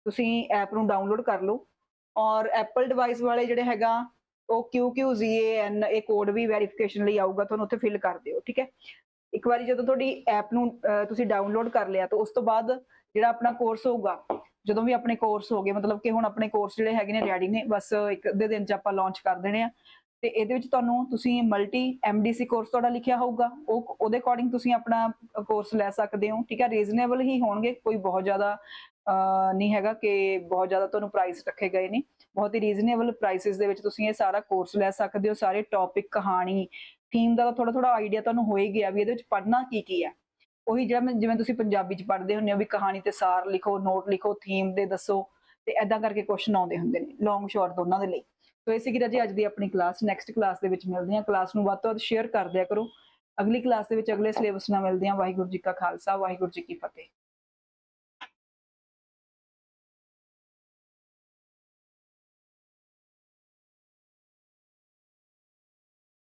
ਤੁਸੀਂ ਐਪ ਨੂੰ ਡਾਊਨਲੋਡ ਕਰ ਲਓ। ਔਰ ਐਪਲ ਡਿਵਾਈਸ ਵਾਲੇ ਜਿਹੜੇ ਹੈਗਾ ਉਹ QQZAN ਇਹ ਕੋਡ ਵੀ ਵੈਰੀਫਿਕੇਸ਼ਨ ਲਈ ਆਊਗਾ, ਤੁਹਾਨੂੰ ਉੱਥੇ ਫਿਲ ਕਰ ਦਿਓ, ਠੀਕ ਹੈ? ਇੱਕ ਵਾਰੀ ਜਦੋਂ ਤੁਹਾਡੀ ਐਪ ਨੂੰ ਤੁਸੀਂ ਡਾਊਨਲੋਡ ਕਰ ਲਿਆ, ਤਾਂ ਉਸ ਤੋਂ ਬਾਅਦ ਜਿਹੜਾ ਆਪਣਾ ਕੋਰਸ ਹੋਊਗਾ, ਜਦੋਂ ਵੀ ਆਪਣੇ ਕੋਰਸ ਹੋ ਗਏ ਮਤਲਬ ਕਿ ਹੁਣ ਆਪਣੇ ਕੋਰਸ ਜਿਹੜੇ ਹੈਗੇ ਨੇ ਰੈਡੀ ਨੇ, ਬਸ ਇੱਕ ਅੱਧੇ ਦਿਨ ਚ ਆਪਾਂ ਲਾਂਚ ਕਰ ਦੇਣੇ ਆ, ਤੇ ਇਹਦੇ ਵਿੱਚ ਤੁਹਾਨੂੰ ਤੁਸੀਂ ਮਲਟੀ ਐਮਡੀਸੀ ਕੋਰਸ ਤੁਹਾਡਾ ਲਿਖਿਆ ਹੋਊਗਾ, ਉਹ, ਉਹਦੇ ਅਕੋਰਡਿੰਗ ਤੁਸੀਂ ਆਪਣਾ ਕੋਰਸ ਲੈ ਸਕਦੇ ਹੋ, ਠੀਕ ਹੈ? ਰੀਜ਼ਨੇਬਲ ਹੀ ਹੋਣਗੇ, ਕੋਈ ਬਹੁਤ ਜ਼ਿਆਦਾ ਨਹੀਂ ਹੈਗਾ ਕਿ ਬਹੁਤ ਜ਼ਿਆਦਾ ਤੁਹਾਨੂੰ ਪ੍ਰਾਈਸ ਰੱਖੇ ਗਏ ਨੇ। ਬਹੁਤ ਹੀ ਰੀਜ਼ਨੇਬਲ ਪ੍ਰਾਈਸਿਸ ਦੇ ਵਿੱਚ ਤੁਸੀਂ ਇਹ ਸਾਰਾ ਕੋਰਸ ਲੈ ਸਕਦੇ ਹੋ, ਸਾਰੇ ਟੌਪਿਕ ਕਹਾਣੀ ਥੀਮ ਦਾ ਥੋੜਾ ਥੋੜਾ ਆਈਡੀਆ ਤੁਹਾਨੂੰ ਹੋ ਹੀ ਗਿਆ ਵੀ ਇਹਦੇ ਵਿੱਚ ਪੜ੍ਹਨਾ ਕੀ ਕੀ ਹੈ। ਉਹੀ ਜਿਹੜਾ ਮੈਂ- ਜਿਵੇਂ ਤੁਸੀਂ ਪੰਜਾਬੀ ਚ ਪੜ੍ਹਦੇ ਹੁੰਦੇ ਹੋ ਵੀ ਕਹਾਣੀ ਤੇ ਸਾਰ ਲਿਖੋ ਨੋਟ ਲਿਖੋ ਥੀਮ ਦੇ ਦੱਸੋ ਤੇ ਐਦਾਂ ਕਰਕੇ ਕੁਐਸਚਨ ਆਉਂਦੇ ਹੁੰਦੇ ਨੇ ਲੌਂਗ ਸ਼ਾਰਟ ਦੋਨਾਂ ਦੇ ਲਈ। ਸੋ ਇਸੇ ਸੀਗੀ ਰਾਜੀ ਅੱਜ ਦੀ ਆਪਣੀ ਕਲਾਸ ਨੈਕਸਟ ਕਲਾਸ ਦੇ ਵਿੱਚ ਮਿਲਦੇ ਹਾਂ। ਕਲਾਸ ਨੂੰ ਵੱਧ ਤੋਂ ਵੱਧ ਸ਼ੇਅਰ ਕਰ ਦਿਆ ਕਰੋ। ਅਗਲੀ ਕਲਾਸ ਦੇ ਵਿੱਚ ਅਗਲੇ ਸਿਲੇਬਸ ਨਾਲ ਮਿਲਦੇ ਹਾਂ। ਵਾਹਿਗੁਰੂ ਜੀ ਕਾ ਖਾਲਸਾ, ਵਾਹਿਗੁਰੂ ਜੀ ਕੀ ਫਤਿਹ।